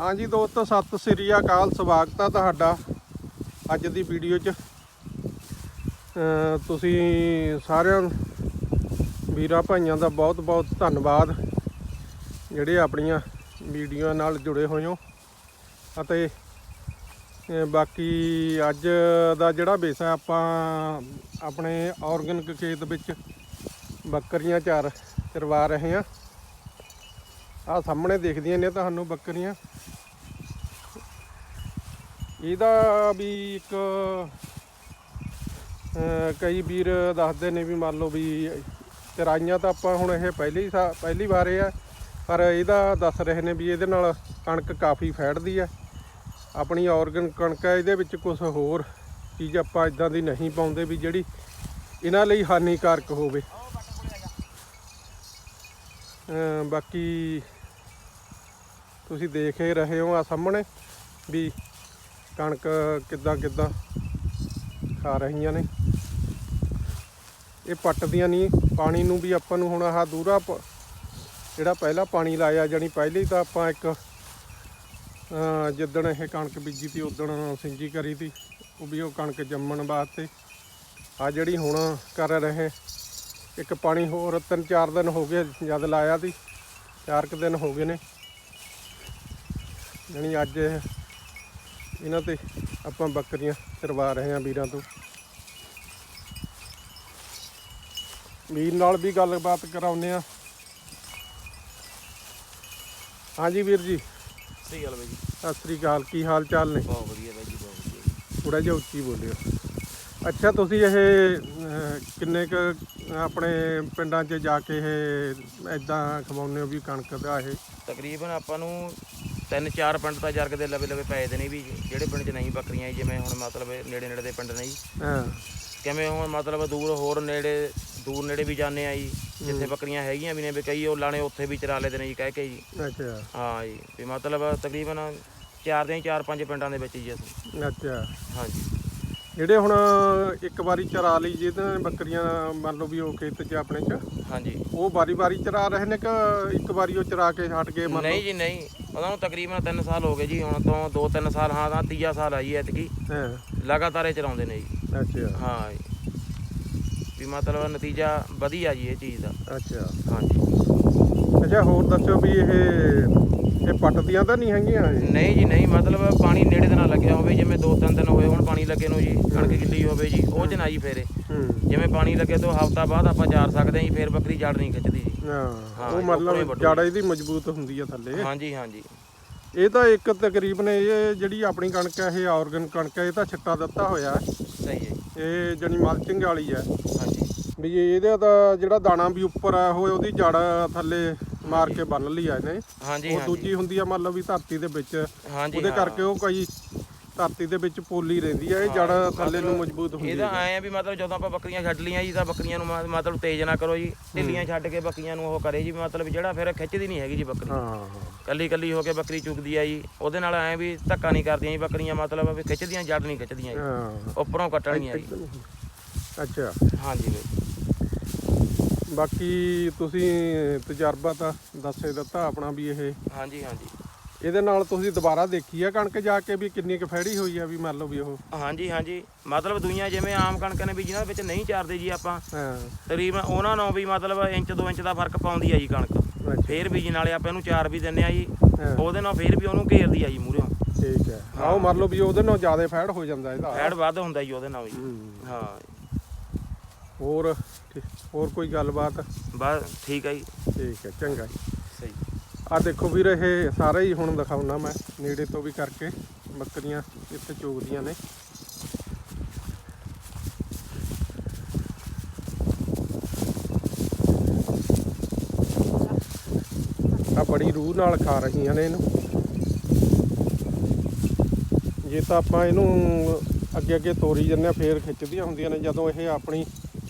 ਹਾਂਜੀ ਦੋਸਤੋ, ਸਤਿ ਸ੍ਰੀ ਅਕਾਲ, ਸਵਾਗਤ ਆ ਤੁਹਾਡਾ ਅੱਜ ਦੀ ਵੀਡੀਓ 'ਚ। ਤੁਸੀਂ ਸਾਰਿਆਂ ਵੀਰਾਂ ਭਾਈਆਂ ਦਾ ਬਹੁਤ-ਬਹੁਤ ਧੰਨਵਾਦ, ਜਿਹੜੇ ਆਪਣੀਆਂ ਵੀਡੀਓ ਨਾਲ ਜੁੜੇ ਹੋਏ ਹੋ। ਅਤੇ ਬਾਕੀ ਅੱਜ ਦਾ ਜਿਹੜਾ ਵਿਸ਼ਾ ਆਪਾਂ ਆਪਣੇ ਆਰਗੈਨਿਕ ਖੇਤ ਵਿੱਚ ਬੱਕਰੀਆਂ ਚਾਰ ਚਰਵਾ ਰਹੇ ਹਾਂ। ਆ ਸਾਹਮਣੇ ਦੇਖਦੀਆਂ ਨੇ ਤੁਹਾਨੂੰ ਬੱਕਰੀਆਂ। ਇਹਦਾ ਵੀ ਇੱਕ ਕਈ ਵੀਰ ਦੱਸਦੇ ਨੇ ਵੀ ਮੰਨ ਲਓ ਵੀ ਚਰਾਈਆਂ ਤਾਂ ਆਪਾਂ ਹੁਣ ਇਹ ਪਹਿਲੀ ਸਾ- ਪਹਿਲੀ ਵਾਰ ਇਹ ਆ, ਪਰ ਇਹਦਾ ਦੱਸ ਰਹੇ ਨੇ ਵੀ ਇਹਦੇ ਨਾਲ ਕਣਕ ਕਾਫੀ ਫੈੜਦੀ ਹੈ ਆਪਣੀ ਆਰਗਨ ਕਣਕ ਹੈ ਇਹਦੇ ਵਿੱਚ ਕੁਝ ਹੋਰ ਚੀਜ਼ ਆਪਾਂ ਇਦਾਂ ਦੀ ਨਹੀਂ ਪਾਉਂਦੇ ਵੀ ਜਿਹੜੀ ਇਹਨਾਂ ਲਈ ਹਾਨੀਕਾਰਕ ਹੋਵੇ। ਬਾਕੀ ਤੁਸੀਂ ਦੇਖ ਹੀ ਰਹੇ ਹੋ ਆ ਸਾਹਮਣੇ ਵੀ ਕਣਕ ਕਿੱਦਾਂ ਕਿੱਦਾਂ ਖਾ ਰਹੀਆਂ ਨੇ। ਇਹ ਪੱਟਦੀਆਂ ਨਹੀਂ, ਪਾਣੀ ਨੂੰ ਵੀ ਆਪਾਂ ਨੂੰ ਹੁਣ ਆਹ ਦੂਰਾ ਪ- ਜਿਹੜਾ ਪਹਿਲਾ ਪਾਣੀ ਲਾਇਆ ਜਾਨੀ ਪਹਿਲੇ ਤਾਂ ਆਪਾਂ ਇੱਕ ਜਿੱਦਣ ਇਹ ਕਣਕ ਬੀਜੀ ਤੀ ਉਦਣ ਸਿੰਜੀ ਕਰੀ ਤੀ ਉਹ ਵੀ ਉਹ ਕਣਕ ਜੰਮਣ ਵਾਸਤੇ। ਆ ਜਿਹੜੀ ਹੁਣ ਕਰ ਰਹੇ, ਇੱਕ ਪਾਣੀ ਹੋਰ ਤਿੰਨ ਚਾਰ ਦਿਨ ਹੋ ਗਏ ਜਦ ਲਾਇਆ ਤੀ ਚਾਰ ਕੁ ਦਿਨ ਹੋ ਗਏ ਨੇ। ਯਾਨੀ ਅੱਜ ਇਹਨਾਂ ਤੇ ਆਪਾਂ ਬੱਕਰੀਆਂ ਚਰਵਾ ਰਹੇ ਹਾਂ ਵੀਰਾਂ ਤੋਂ। ਵੀਰ ਨਾਲ ਵੀ ਗੱਲਬਾਤ ਕਰਾਉਂਦੇ ਆ ਹਾਂਜੀ ਵੀਰ ਜੀ। ਸਹੀ ਗੱਲ ਬਾਈ ਜੀ। ਸਤਿ ਸ੍ਰੀ ਅਕਾਲ ਕੀ ਹਾਲ ਚਾਲ ਨੇ? ਬਹੁਤ ਵਧੀਆ ਬਾਈ ਜੀ ਬਹੁਤ ਵਧੀਆ। ਥੋੜਾ ਜਿਹਾ ਉੱਚੀ ਬੋਲਿਓ। ਅੱਛਾ ਤੁਸੀਂ ਇਹ ਕਿੰਨੇ ਕ ਆਪਣੇ ਪਿੰਡਾਂ 'ਚ ਜਾ ਕੇ ਇਹ ਐਦਾਂ ਖਵਾਉਂਦੇ ਹੋ ਵੀ ਕਣਕ ਦਾ ਇਹ? ਤਕਰੀਬਨ ਆਪਾਂ ਨੂੰ ਤਿੰਨ ਚਾਰ ਪਿੰਡ ਤਾਂ ਜਰਗ ਦੇ ਲਵੇ ਲਵੇ ਪਏ ਦੇ ਨੇ ਵੀ ਜਿਹੜੇ ਪਿੰਡ 'ਚ ਨਹੀਂ ਬੱਕਰੀਆਂ ਜੀ, ਜਿਵੇਂ ਹੁਣ ਮਤਲਬ ਨੇੜੇ ਨੇੜੇ ਦੇ ਪਿੰਡ ਨੇ ਜੀ। ਹਾਂ। ਕਿਵੇਂ ਹੁਣ ਮਤਲਬ ਦੂਰ ਹੋਰ ਨੇੜੇ ਦੂਰ ਨੇੜੇ ਵੀ ਜਾਂਦੇ ਆ ਜੀ ਜਿੱਥੇ ਬੱਕਰੀਆਂ ਹੈਗੀਆਂ ਵੀ ਨੇ ਵੀ ਕਈ ਉਹ ਲਾਣੇ ਉੱਥੇ ਵੀ ਚਰਾ ਲੈਦੇ ਨੇ ਜੀ ਕਹਿ ਕੇ ਜੀ। ਅੱਛਾ। ਹਾਂ ਜੀ ਵੀ ਮਤਲਬ ਤਕਰੀਬਨ ਚਾਰ ਦੇ ਚਾਰ ਪੰਜ ਪਿੰਡਾਂ ਦੇ ਵਿੱਚ ਜੀ ਅਸੀਂ। ਅੱਛਾ। ਹਾਂਜੀ ਜਿਹੜੇ ਹੁਣ ਇੱਕ ਵਾਰੀ ਚਰਾ ਲਈ ਜਿਹਦੇ ਬੱਕਰੀਆਂ ਮੰਨ ਲਓ ਵੀ ਉਹ ਖੇਤ 'ਚ ਆਪਣੇ 'ਚ। ਹਾਂਜੀ ਉਹ ਵਾਰੀ-ਵਾਰੀ ਚਰਾ ਰਹੇ ਨੇ ਕਿ ਇੱਕ ਵਾਰੀ ਉਹ ਚਰਾ ਕੇ ਹਟ ਗਏ ਮੰਨ ਨਹੀਂ ਜੀ ਨਹੀਂ। ਉਹਨਾਂ ਨੂੰ ਤਕਰੀਬਨ 3 ਸਾਲ ਹੋ ਗਏ ਜੀ ਹੁਣ ਤੋਂ 2-3 ਸਾਲ ਹਾਂ ਤਾਂ ਤੀਆ ਸਾਲ ਆ ਜੀ ਐਤਕੀ। ਹਾਂ। ਲਗਾਤਾਰ ਇਹ ਚਲਾਉਂਦੇ ਨੇ ਜੀ। ਅੱਛਾ। ਹਾਂ ਜੀ। ਵੀ ਮਤਲਬ ਨਤੀਜਾ ਵਧੀਆ ਜੀ ਇਹ ਚੀਜ਼ ਦਾ। ਅੱਛਾ। ਹਾਂਜੀ ਅੱਛਾ ਹੋਰ ਦੱਸੋ ਵੀ ਇਹ ਇਹ ਪੱਟਦੀਆਂ ਤਾਂ ਨਹੀਂ ਹੈਗੀਆਂ ਇਹ। ਨਹੀਂ ਜੀ ਨਹੀਂ ਮਤਲਬ ਪਾਣੀ ਨੇੜੇ ਦੇ ਨਾਲ ਲੱਗਿਆ ਹੋਵੇ ਜਿਵੇਂ ਦੋ ਤਿੰਨ ਦਿਨ ਹੋਏ ਹੁਣ ਪਾਣੀ ਲੱਗੇ ਨੂੰ ਜੀ ਕਣਕ ਗਿੱਲੀ ਹੋਵੇ ਜੀ ਉਹ ਚ ਨਾ ਜੀ ਫੇਰੇ। ਜਿਵੇਂ ਪਾਣੀ ਲੱਗੇ ਤੋਂ ਹਫ਼ਤਾ ਬਾਅਦ ਆਪਾਂ ਚਾਰ ਸਕਦੇ ਹਾਂ ਜੀ ਫੇਰ ਬੱਕਰੀ ਜੜ ਨਹੀਂ ਖਿੱਚਦੀ ਜੀ। ਹਾਂ ਉਹ ਮਤਲਬ ਜੜ ਇਹਦੀ ਮਜ਼ਬੂਤ ਹੁੰਦੀ ਆ ਥੱਲੇ। ਹਾਂਜੀ ਹਾਂਜੀ। ਇਹ ਤਾਂ ਇੱਕ ਤਕਰੀਬਨ ਇਹ ਜਿਹੜੀ ਆਪਣੀ ਕਣਕ ਹੈ ਇਹ ਆਰਗਨ ਕਣਕ ਹੈ ਇਹ ਤਾਂ ਛਿੱਟਾ ਦਿੱਤਾ ਹੋਇਆ। ਸਹੀ ਹੈ ਇਹ ਜਣੀ ਮਲਚਿੰਗ ਵਾਲੀ ਹੈ ਹਾਂਜੀ। ਵੀ ਇਹਦਾ ਤਾਂ ਜਿਹੜਾ ਦਾਣਾ ਵੀ ਉੱਪਰ ਆ ਉਹ ਉਹਦੀ ਜੜ ਥੱਲੇ। ਮਾਰ ਕੇ ਬੰਨ ਲਈ ਆ ਇਹਨੇ। ਹਾਂਜੀ ਉਹ ਦੂਜੀ ਹੁੰਦੀ ਆ ਮੰਨ ਲਓ ਵੀ ਧਰਤੀ ਦੇ ਵਿੱਚ। ਉਹਦੇ। ਕਰਕੇ ਉਹ ਕੋਈ ਧਰਤੀ ਦੇ ਵਿੱਚ ਪੋਲੀ ਰਹਿੰਦੀ ਆ ਇਹ ਜੜ ਥੱਲੇ ਨੂੰ ਮਜ਼ਬੂਤ ਹੁੰਦੀ ਇਹਦਾ ਹੈ ਐ ਆ ਵੀ ਮਤਲਬ ਜਦੋਂ ਆਪਾਂ ਬੱਕਰੀਆਂ ਛੱਡ ਲੀਆਂ ਜੀ ਤਾਂ ਬੱਕਰੀਆਂ ਨੂੰ ਮਤਲਬ ਤੇਜ਼ ਨਾ ਕਰੋ ਜੀ। ਢਿੱਲੀਆਂ ਛੱਡ ਕੇ ਬੱਕਰੀਆਂ ਨੂੰ ਉਹ ਕਰੇ ਜੀ ਮਤਲਬ ਜਿਹੜਾ ਫਿਰ ਖਿੱਚਦੀ ਨਹੀਂ ਹੈਗੀ ਜੀ ਬੱਕਰੀ। ਹਾਂ ਕੱਲੀ ਕੱਲੀ ਹੋ ਕੇ ਬੱਕਰੀ ਚੁਗਦੀ ਆ ਜੀ। ਉਹਦੇ ਨਾਲ ਐ ਵੀ ਧੱਕਾ ਨਹੀਂ ਕਰਦੀਆਂ ਜੀ ਬੱਕਰੀਆਂ ਮਤਲਬ ਵੀ ਖਿੱਚਦੀਆਂ ਜੜ ਨਹੀਂ ਖਿੱਚਦੀਆਂ ਜੀ। ਹਾਂ। ਉੱਪਰੋਂ ਕੱਟਣੀਆਂ ਜੀ। ਅੱਛਾ। ਹਾਂਜੀ। ਬਈ ਬਾਕੀ ਤੁਸੀਂ ਤਜਰਬਾ ਤਾਂ ਦੱਸ ਦਿੱਤਾ ਆਪਣਾ ਵੀ ਇਹ। ਹਾਂਜੀ ਹਾਂਜੀ। ਇਹਦੇ ਨਾਲ ਤੁਸੀਂ ਦੁਬਾਰਾ ਦੇਖੀ ਆ ਕਣਕ ਜਾ ਕੇ ਵੀ ਕਿੰਨੀ ਕੁ ਫੈੜੀ ਹੋਈ ਆ ਵੀ ਮੰਨ ਲਓ ਵੀ ਉਹ? ਹਾਂਜੀ ਹਾਂਜੀ। ਮਤਲਬ ਦੁਨੀਆ ਜਿਵੇਂ ਆਮ ਕਣਕਾਂ ਨੇ ਵੀ ਜਿਹਨਾਂ ਵਿੱਚ ਨਹੀਂ ਚਾਰਦੇ ਜੀ ਆਪਾਂ। ਹਾਂ। ਤਕਰੀਬਨ ਉਹਨਾਂ ਨੂੰ ਵੀ ਮਤਲਬ ਇੰਚ 2 ਇੰਚ ਦਾ ਫ਼ਰਕ ਪਾਉਂਦੀ ਆ ਜੀ ਕਣਕ। ਫੇਰ ਬੀਜਣ ਵਾਲੇ ਆਪਾਂ ਇਹਨੂੰ ਚਾਰ ਵੀ ਦਿੰਨੇ ਆ ਜੀ। ਉਹਦੇ ਨਾਲ ਫੇਰ ਵੀ ਉਹਨੂੰ ਘੇਰਦੀ ਆ ਜੀ ਮੂਹਰੋਂ। ਠੀਕ ਹੈ। ਆਓ ਮੰਨ ਲਓ ਵੀ ਉਹਦੇ ਨਾਲ ਜ਼ਿਆਦਾ ਫੈੜ ਹੋ ਜਾਂਦਾ ਇਹਦਾ। ਫੈਟ ਵੱਧ ਹੁੰਦਾ ਜੀ ਉਹਦੇ ਨਾਲ ਵੀ ਹੂੰ। ਹੋਰ ਹੋਰ ਕੋਈ ਗੱਲਬਾਤ? ਬਸ ਠੀਕ ਹੈ ਜੀ। ਠੀਕ ਹੈ ਚੰਗਾ ਜੀ। ਸਹੀ। ਆ ਦੇਖੋ ਵੀਰ ਇਹ ਸਾਰਾ ਹੀ ਹੁਣ ਦਿਖਾਉਣਾ ਮੈਂ ਨੇੜੇ ਤੋਂ ਵੀ ਕਰਕੇ ਬੱਕਰੀਆਂ ਇੱਥੇ ਚੋਗਦੀਆਂ ਨੇ। ਆ ਬੜੀ ਰੂਹ ਨਾਲ ਖਾ ਰਹੀਆਂ ਨੇ ਇਹਨੂੰ। ਜੇ ਤਾਂ ਆਪਾਂ ਇਹਨੂੰ ਅੱਗੇ ਅੱਗੇ ਤੋਰੀ ਜੰਨੇ ਫੇਰ ਖਿੱਚਦੀਆਂ ਹੁੰਦੀਆਂ ਨੇ ਜਦੋਂ ਇਹ ਆਪਣੀ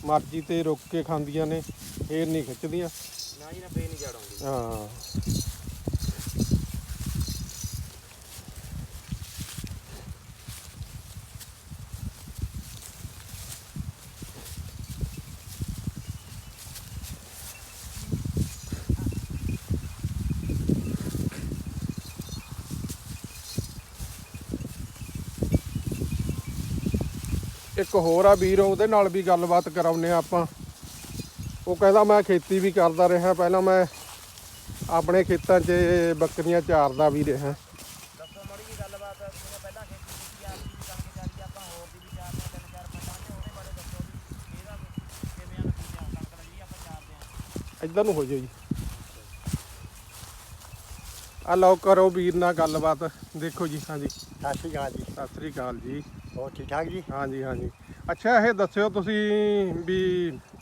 ਮਰਜ਼ੀ ਤੇ ਰੁਕ ਕੇ ਖਾਂਦੀਆਂ ਨੇ ਫੇਰ ਨਹੀਂ ਖਿੱਚਦੀਆਂ। ਨਾ ਜੀ ਨਾ ਫੇਰ ਨਹੀਂ ਜੜ ਆਉਂਦੀ ਹਾਂ। ਇੱਕ ਹੋਰ ਆ ਵੀਰ ਉਹਦੇ ਨਾਲ ਵੀ ਗੱਲਬਾਤ ਕਰਾਉਨੇ ਆ ਆਪਾਂ। ਉਹ ਕਹਿੰਦਾ ਮੈਂ ਖੇਤੀ ਵੀ ਕਰਦਾ ਰਿਹਾ। ਪਹਿਲਾਂ ਮੈਂ ਆਪਣੇ ਖੇਤਾਂ 'ਚ ਬੱਕਰੀਆਂ ਚਾਰਦਾ ਵੀ ਰਿਹਾ। ਦੱਸੋ ਮੜੀ ਜੀ ਗੱਲਬਾਤ ਜਿਵੇਂ ਪਹਿਲਾਂ ਖੇਤੀ ਕੀਤੀ ਆ ਵੀ ਕਣਕ ਚਾਰੀ ਆਪਾਂ ਹੋਰ ਦੀ ਵੀ ਚਾਰਦੇ ਆ ਤਿੰਨ ਚਾਰ ਪਿੰਡਾਂ ਦੇ ਉਹਦੇ ਬਾਰੇ ਦੱਸੋ ਵੀ ਇਹਦਾ ਕਿਵੇਂ ਆ ਨਤੀਜਾ ਕਣਕ ਦਾ ਜੀ ਆਪਾਂ ਚਾਰਦੇ ਆ ਇੱਧਰ ਨੂੰ ਹੋ ਜਾਓ ਜੀ। ਆ ਲਓ ਕਰੋ ਵੀਰ ਨਾਲ ਗੱਲਬਾਤ। ਦੇਖੋ ਜੀ ਹਾਂਜੀ। ਸਤਿ ਸ਼੍ਰੀ ਅਕਾਲ ਜੀ। ਸਤਿ ਸ੍ਰੀ ਅਕਾਲ ਜੀ। ਹੋਰ ਠੀਕ ਠਾਕ ਜੀ? ਹਾਂਜੀ ਹਾਂਜੀ। ਅੱਛਾ, ਇਹ ਦੱਸਿਓ ਤੁਸੀਂ ਵੀ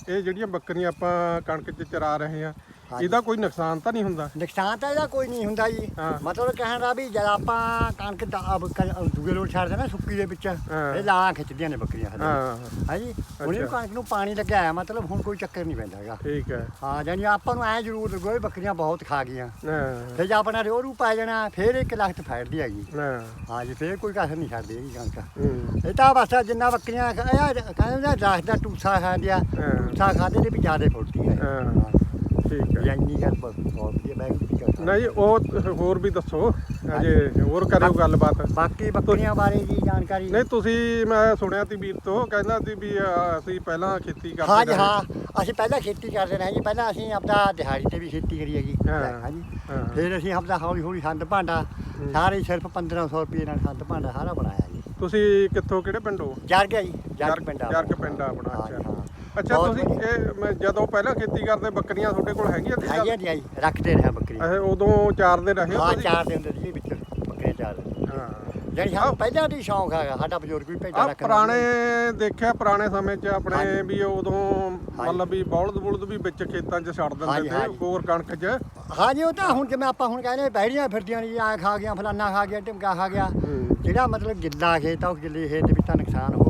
ਇਹ ਜਿਹੜੀਆਂ ਬੱਕਰੀਆਂ ਆਪਾਂ ਕਣਕ 'ਚ ਚਰਾ ਰਹੇ ਆ ਇਹਦਾ ਕੋਈ ਨੁਕਸਾਨ ਤਾਂ ਨਹੀਂ ਹੁੰਦਾ? ਨੁਕਸਾਨ ਤਾਂ ਇਹਦਾ ਕੋਈ ਨਹੀਂ ਹੁੰਦਾ ਜੀ। ਹਾਂ। ਮਤਲਬ ਕਹਿਣ ਦਾ ਵੀ ਜਦ ਆਪਾਂ ਕਣਕ ਦਾ ਅਬ ਦੂਏ ਲੋਟ ਛੱਡਦੇ ਨਾ ਸੁੱਕੀ ਦੇ ਵਿੱਚ ਹਾਂ। ਇਹ ਲਾ ਖਿੱਚਦੀਆਂ ਨੇ ਬੱਕਰੀਆਂ ਹਲੇ। ਹਾਂ। ਹਾਂਜੀ ਇਹ ਅੱਛਾ। ਕਣਕ ਨੂੰ ਪਾਣੀ ਲੱਗਿਆ ਹੈ ਮਤਲਬ ਹੁਣ ਕੋਈ ਚੱਕਰ ਨਹੀਂ ਪੈਂਦਾ ਹੈਗਾ। ਠੀਕ ਹੈ। ਹਾਂ ਜਾਨੀ ਆਪਾਂ ਨੂੰ ਐ ਜ਼ਰੂਰ ਲੱਗੋ ਇਹ ਬੱਕਰੀਆਂ ਬਹੁਤ ਖਾ ਗਈਆਂ। ਹਾਂ। ਫਿਰ ਜੇ ਆਪਣਾ ਰਿਓ ਰੂ ਪੈ ਜਾਣਾ ਫਿਰ ਇੱਕ ਲੱਖ ਫੈੜਦੀ ਹੈਗੀ। ਹਾਂ। ਹਾਂ ਜੀ ਫਿਰ ਕੋਈ ਕਸਰ ਨਹੀਂ ਛੱਡਦੀ ਹੈਗੀ ਕਣਕ। ਹੂੰ, ਇਹ ਤਾਂ ਬਸ ਜਿੰਨਾ ਬੱਕਰੀਆਂ ਖਾ- ਇਹ ਕਹਿੰਦੇ ਨਾ ਦਸ ਦਾ ਟੂਸਾ ਖਾ ਦਿਆ ਹਾਂ। ਟੂਸਾ ਖਾਦੇ ਤੇ ਵੀ ਜ਼ਿਆਦਾ ਫੁੱਟਦੀ ਹੈ। ਹਾਂ। ਠੀਕ ਹੈ। ਬਹੁਤ ਵਧੀਆ ਨਹੀਂ ਉਹ ਹੋਰ ਵੀ ਦੱਸੋ। ਅਜੇ ਹੋਰ ਕਰਿਓ ਗੱਲਬਾਤ। ਬਾਕੀ ਬੱਕਰੀਆਂ ਬਾਰੇ ਜੀ ਜਾਣਕਾਰੀ ਨਹੀਂ ਤੁਸੀਂ ਮੈਂ ਸੁਣਿਆ ਤੀ ਵੀਰ ਤੋਂ ਕਹਿੰਦਾ ਸੀ ਵੀ ਅਸੀਂ ਪਹਿਲਾਂ ਖੇਤੀ ਕਰਦੇ ਹਾਂ ਜੀ। ਹਾਂ। ਅਸੀਂ ਪਹਿਲਾਂ ਖੇਤੀ ਕਰਦੇ ਰਹੇ ਜੀ। ਪਹਿਲਾਂ ਅਸੀਂ ਆਪਦਾ ਦਿਹਾੜੀ ਤੇ ਵੀ ਖੇਤੀ ਕਰੀ ਹੈਗੀ ਹਾਂ। ਹਾਂ ਜੀ। ਹਾਂ। ਫਿਰ ਅਸੀਂ ਆਪਦਾ ਹੌਲੀ ਹੌਲੀ ਸੰਦ ਭਾਂਡਾ ਸਾਰੇ ਸਿਰਫ 1500 ਰੁਪਏ ਨਾਲ ਸੰਦ ਭਾਂਡਾ ਸਾਰਾ ਬਣਾਇਆ ਜੀ। ਤੁਸੀਂ ਕਿੱਥੋਂ ਕਿਹੜੇ ਪਿੰਡੋਂ? ਜਰ ਗਿਆ ਜੀ ਜਰ ਪਿੰਡ ਆ ਜਰਗ ਪਿੰਡ ਆ ਆਪਣਾ ਹਾਂ, ਅੱਛਾ। ਅੱਛਾ ਬਹੁਤ ਤੁਸੀਂ ਇਹ ਮੈਂ ਜਦੋਂ ਪਹਿਲਾਂ ਖੇਤੀ ਕਰਦੇ ਬੱਕਰੀਆਂ ਤੁਹਾਡੇ ਕੋਲ ਹੈਗੀਆਂ ਸੀ ਹੈਗੇ ਜੀ ਰੱਖਦੇ ਰਹੇ ਬੱਕਰੀ। ਇਹ ਉਦੋਂ ਚਾਰਦੇ ਰਹੇ ਹੋ ਹਾਂ ਤੁਸੀਂ? ਚਾਰ ਦੇ ਹੁੰਦੇ ਸੀ ਜੀ ਵਿੱਚ ਬੱਕਰੀਆਂ ਚਾਰ ਹਾਂ। ਜਿਹੜੀ ਸਾਨੂੰ ਪਹਿਲਾਂ ਦੀ ਸ਼ੌਂਕ ਹੈਗਾ ਸਾਡਾ ਬਜ਼ੁਰਗ ਵੀ ਭੇਡਾਂ ਆ ਪੁਰਾਣੇ ਦੇਖਿਆ ਪੁਰਾਣੇ ਸਮੇਂ 'ਚ ਆਪਣੇ ਹਾਂਜੀ। ਵੀ ਉਦੋਂ ਮਤਲਬ ਵੀ ਬੌਲਦ ਬੁਲਦ ਵੀ ਵਿੱਚ ਖੇਤਾਂ 'ਚ ਛੱਡ ਦਿੰਦੇ ਹਾਂਜੀ, ਤੇ ਹਾਂਜੀ। ਕਣਕ 'ਚ। ਹਾਂ ਜੀ ਉਹ ਤਾਂ ਹੁਣ ਜਿਵੇਂ ਆਪਾਂ ਹੁਣ ਕਹਿੰਦੇ ਬਹਿੜੀਆਂ ਫਿਰਦੀਆਂ ਨੇ ਜੀ ਆ ਖਾ ਗਿਆ ਫਲਾਨਾ ਖਾ ਗਿਆ ਢਿਮਕਾ ਖਾ ਗਿਆ। ਹੂੰ। ਜਿਹੜਾ ਮਤਲਬ ਗਿੱਲਾ ਖੇਤ ਆ ਉਹ ਗਿੱਲੇ ਖੇਤ ਵਿੱਚ ਤਾਂ ਨੁਕਸਾਨ ਹੋ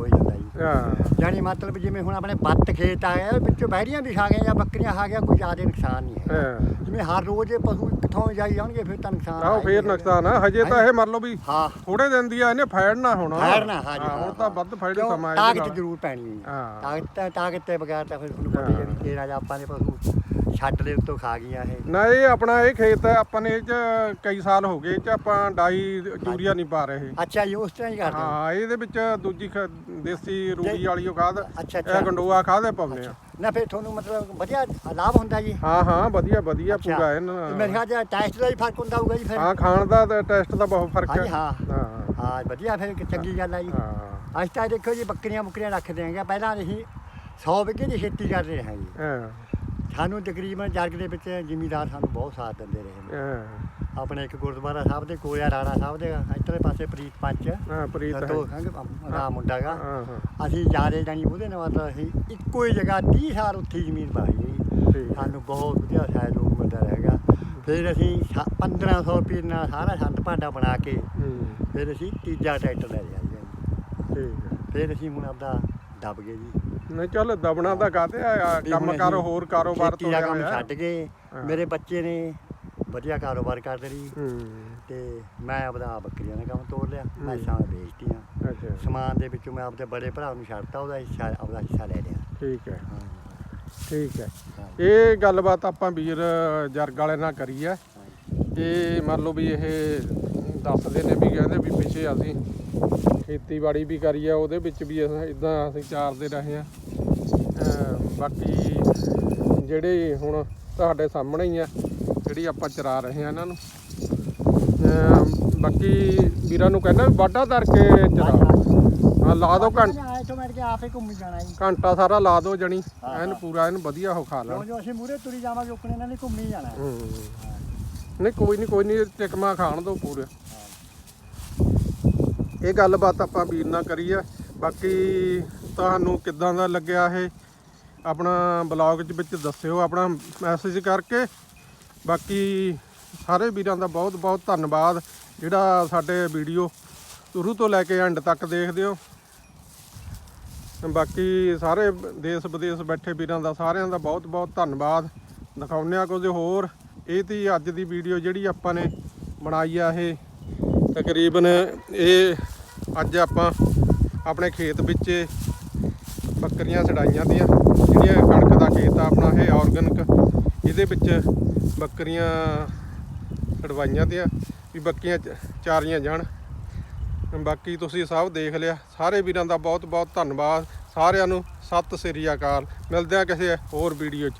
ਹੀ। ਯਾਨੀ ਮਤਲਬ ਜਿਵੇਂ ਹੁਣ ਆਪਣੇ ਬੱਤ ਖੇਤ ਆ ਗਏ ਵਿੱਚੋਂ ਬਹਿੜੀਆਂ ਵੀ ਖਾ ਗਏ ਜਾਂ ਬੱਕਰੀਆਂ ਖਾ ਗਿਆ ਕੋਈ ਜ਼ਿਆਦਾ ਨੁਕਸਾਨ ਨਹੀਂ ਹੈ। ਹਾਂ। ਜਿਵੇਂ ਹਰ ਰੋਜ਼ ਇਹ ਪਸ਼ੂ ਕਿੱਥੋਂ ਜਾਈ ਜਾਣਗੇ ਫਿਰ ਤਾਂ ਨੁਕਸਾਨ ਆਹੋ ਫੇਰ। ਨੁਕਸਾਨ ਆ। ਹਜੇ ਤਾਂ ਇਹ ਮੰਨ ਲਓ ਵੀ ਹਾਂ। ਥੋੜੇ ਦਿਨ ਦੀ ਆ ਇਹਨੇ ਫੈੜਨਾ ਹੋਣਾ। ਫੈੜਨਾ ਹਾਂ ਜੀ ਹੁਣ ਤਾਂ ਵੱਧ ਫੈੜ ਕਿਉਂ? ਸਮਾਂ ਇਹਦੇ ਤਾਕਤ ਨਾਲ। ਜ਼ਰੂਰ ਪੈਣੀ ਹੈ। ਹਾਂ। ਤਾਕਤ ਤਾਕਤ ਤੇ ਬਗੈਰ ਤਾਂ ਫਿਰ ਤੁਹਾਨੂੰ ਪਤਾ ਹੀ ਹੈ ਵੀ ਤੇਰਾ ਜਾਂ ਆਪਾਂ ਨੇ ਪਸ਼ੂ ਛੱਡ ਦੇ ਉੱਤੋਂ ਖਾ ਗਈਆਂ ਇਹ। ਨਾ ਇਹ ਆਪਣਾ ਇਹ ਖੇਤ ਹੈ, ਆਪਾਂ ਨੇ ਇਹ 'ਚ ਕਈ ਸਾਲ ਹੋ ਗਏ ਇਹ 'ਚ ਆਪਾਂ ਡਾਈ ਯੂਰੀਆ ਨਹੀਂ ਪਾ ਰਹੇ। ਅੱਛਾ ਜੀ ਉਸ ਤਰ੍ਹਾਂ ਹੀ ਕਰਦੇ ਹੋ। ਇਹਦੇ ਵਿੱਚ ਦੂਜੀ ਖ- ਦੇਸੀ ਰੂੜੀ ਵਾਲੀ ਉਹ ਖਾਦ ਅੱਛਾ, ਇਹ ਅੱਛਾ। ਗੰਡੋਆ ਖਾਦੇ ਪਾਉਂਦੇ ਆ। ਨਾ ਫਿਰ ਤੁਹਾਨੂੰ ਮਤਲਬ ਵਧੀਆ ਲਾਭ ਹੁੰਦਾ ਜੀ। ਹਾਂ ਹਾਂ ਵਧੀਆ ਵਧੀਆ। ਪੂਰਾ ਤੇ ਮੇਰੇ ਇਹਨਾਂ ਖਿਆਲ ਚ ਟੈਸਟ ਦਾ ਹੀ ਫ਼ਰਕ ਹੁੰਦਾ ਹੋਊਗਾ ਜੀ ਫਿਰ। ਹਾਂ ਖਾਣ ਦਾ ਤੇ ਟੈਸਟ ਦਾ ਬਹੁਤ ਫ਼ਰਕ ਹੈ। ਹਾਂ। ਹਾਂ। ਹਾਂ ਵਧੀਆ ਫਿਰ ਚੰਗੀ ਗੱਲ ਆ ਜੀ। ਹਾਂ। ਅੱਜ ਤਾਂ ਦੇਖੋ ਜੀ ਬੱਕਰੀਆਂ ਬੁੱਕਰੀਆਂ ਰੱਖਦੇ ਆਂਗੇ ਪਹਿਲਾਂ ਅਸੀਂ 100 ਵਿਗੇ ਦੀ ਖੇਤੀ ਕਰਦੇ ਰਹੇ ਜੀ। ਹਾਂ। ਸਾਨੂੰ ਤਕਰੀਬਨ ਜਰਗ ਦੇ ਵਿੱਚ ਜ਼ਿਮੀਦਾਰ ਸਾਨੂੰ ਬਹੁਤ ਸਾਥ ਦਿੰਦੇ ਰਹੇ ਨੇ। ਹਾਂ। ਆਪਣੇ ਇੱਕ ਗੁਰਦੁਆਰਾ ਸਾਹਿਬ ਦੇ ਕੋਲਿਆ ਰਾਣਾ ਸਾਹਿਬ ਦੇ ਇੱਧਰਲੇ ਪਾਸੇ ਪ੍ਰੀਤ ਪੰਚ। ਹਾਂ ਪ੍ਰੀਤ ਹੈ। ਤੋਂ ਦਾ ਮੁੰਡਾ ਗਾ। ਹਾਂ ਹਾਂ। ਅਸੀਂ ਜਾਦੇ ਜਾਣੀ ਉਹਦੇ ਨਾਲ ਮਤਲਬ ਅਸੀਂ ਇੱਕੋ ਹੀ ਜਗ੍ਹਾ 30 ਸਾਲ ਉੱਥੇ ਜ਼ਮੀਨ ਪਾਈ। ਸਾਨੂੰ ਬਹੁਤ ਵਧੀਆ ਸਹਿਯੋਗ ਮਿਲਦਾ ਰਹੇਗਾ ਫਿਰ ਅਸੀਂ ਸਾ- 1500 ਰੁਪਏ ਨਾਲ ਸਾਰਾ ਸੰਦ ਭਾਂਡਾ ਬਣਾ ਕੇ ਫਿਰ ਅਸੀਂ ਤੀਜਾ ਟਰੈਕਟਰ ਲੈ ਲਿਆ ਜੀ। ਠੀਕ ਫਿਰ ਅਸੀਂ ਹੁਣ ਆਪਦਾ ਦੱਬ ਗਏ ਜੀ। ਨਹੀਂ ਚੱਲ ਦਬਣਾ ਤਾਂ ਕਾਤੇ ਆ ਵੀ ਕੰਮ ਹੁਣ ਕਰ ਅਸੀਂ ਹੋਰ ਕਾਰੋਬਾਰ ਦਾ ਤੋਰਿਆ ਕੰਮ ਛੱਡ ਹਾਂ। ਮੇਰੇ ਬੱਚੇ ਨੇ ਵਧੀਆ ਕਾਰੋਬਾਰ ਕਰਦੇ ਰਹੀ। ਹੂੰ। ਤੇ ਮੈਂ ਆਪਦਾ ਬੱਕਰੀਆਂ ਦਾ ਕੰਮ ਤੋਰ ਲਿਆ ਹੂੰ। ਮੈਸਾਂ ਵੇਚਤੀਆਂ। ਅੱਛਾ। ਸਮਾਨ ਦੇ ਵਿੱਚੋਂ ਮੈਂ ਆਪਦੇ ਬੜੇ ਭਰਾ ਨੂੰ ਛੱਡਤਾ ਉਹਦਾ ਹਿੱਸਾ ਆਪਦਾ ਹਿੱਸਾ ਲੈ ਲਿਆ। ਠੀਕ ਹੈ। ਹਾਂ। ਠੀਕ ਹੈ। ਹਾਂ ਇਹ ਗੱਲਬਾਤ ਆਪਾਂ ਵੀਰ ਜਰਗ ਵਾਲੇ ਨਾਲ ਕਰੀ ਹੈ। ਇਹ ਮੰਨ ਲਓ ਵੀ ਇਹ ਦੱਸਦੇ ਨੇ ਵੀ ਕਹਿੰਦੇ ਵੀ ਪਿੱਛੇ ਅਸੀਂ ਖੇਤੀਬਾੜੀ ਵੀ ਕਰੀ ਆ ਉਹਦੇ ਵਿੱਚ ਵੀ ਇਦਾਂ ਅਸੀਂ ਚਾਰਦੇ ਰਹੇ ਆ ਬਾਕੀ ਜਿਹੜੇ ਹੁਣ ਤੁਹਾਡੇ ਸਾਹਮਣੇ ਹੀ ਆ ਜਿਹੜੀ ਆਪਾਂ ਚਰਾ ਰਹੇ ਆ ਇਹਨਾਂ ਨੂੰ। ਬਾਕੀ ਵੀਰਾਂ ਨੂੰ ਕਹਿੰਦਾ ਵੀ ਵਾਢਾ ਦਰ ਕੇ ਚਰਾਓ ਹਾਂ ਲਾ ਦਿਓ ਘੰਟਾ ਆਏ ਤੋਂ ਮੈਂ ਕਿ ਆਪੇ ਘੁੰਮੀ ਜਾਣਾ ਜੀ। ਘੰਟਾ ਸਾਰਾ ਲਾ ਦਿਓ ਜਣੀ। ਐਨ। ਪੂਰਾ ਐਨ ਵਧੀਆ ਹੋ ਖਾ ਲੈਣ। ਜੋ ਜੋ ਅਸੀਂ ਮੂਰੇ ਤੁਰੀ ਜਾਵਾਂਗੇ ਉਕਣੇ ਨਾਲ ਹੀ ਘੁੰਮੀ ਜਾਣਾ। ਹੈ। ਹੂੰ। ਨਹੀਂ ਕੋਈ ਨਹੀਂ ਕੋਈ ਨਹੀਂ ਟਿਕਮਾ ਖਾਣ ਦੋ ਪੂਰੇ। ਇਹ ਗੱਲਬਾਤ ਆਪਾਂ ਵੀਰ ਨਾਲ ਕਰੀ ਆ ਬਾਕੀ ਤੁਹਾਨੂੰ ਕਿੱਦਾਂ ਦਾ ਲੱਗਿਆ ਇਹ? ਆਪਣਾ ਬਲੌਗ ਦੇ ਵਿੱਚ ਦੱਸਿਓ ਆਪਣਾ ਮੈਸੇਜ ਕਰਕੇ। ਬਾਕੀ ਸਾਰੇ ਵੀਰਾਂ ਦਾ ਬਹੁਤ ਬਹੁਤ ਧੰਨਵਾਦ। ਜਿਹੜਾ ਸਾਡੇ ਵੀਡੀਓ ਸ਼ੁਰੂ ਤੋਂ ਲੈ ਕੇ ਐਂਡ ਤੱਕ ਦੇਖਦੇ ਹੋ। ਬਾਕੀ ਸਾਰੇ ਦੇਸ਼ ਵਿਦੇਸ਼ ਬੈਠੇ ਵੀਰਾਂ ਦਾ ਸਾਰਿਆਂ ਦਾ ਬਹੁਤ ਬਹੁਤ ਧੰਨਵਾਦ। ਦਿਖਾਉਂਦੇ ਆ ਕੁਝ ਹੋਰ। ਇਹ ਤੀ ਅੱਜ ਦੀ ਵੀਡੀਓ ਜਿਹੜੀ ਆਪਾਂ ਨੇ ਬਣਾਈ ਆ ਇਹ। ਤਕਰੀਬਨ ਇਹ ਅੱਜ ਆਪਾਂ ਆਪਣੇ ਖੇਤ ਵਿੱਚ ਬੱਕਰੀਆਂ ਛਡਾਈਆਂ ਦੀਆਂ। ਜਿਹੜੀਆਂ ਕਣਕ ਦਾ ਖੇਤ ਆ ਆਪਣਾ, ਇਹ ਆਰਗੈਨਿਕ ਜਿਹਦੇ ਵਿੱਚ ਬੱਕਰੀਆਂ ਛਡਵਾਈਆਂ ਤੇ ਆ ਵੀ ਬੱਕੀਆਂ ਚ- ਚਾਰੀਆਂ ਜਾਣ। ਬਾਕੀ ਤੁਸੀਂ ਸਭ ਦੇਖ ਲਿਆ। ਸਾਰੇ ਵੀਰਾਂ ਦਾ ਬਹੁਤ ਬਹੁਤ ਧੰਨਵਾਦ। ਸਾਰਿਆਂ ਨੂੰ ਸਤਿ ਸ੍ਰੀ ਅਕਾਲ। ਮਿਲਦੇ ਆ ਕਿਸੇ ਹੋਰ ਵੀਡੀਓ 'ਚ।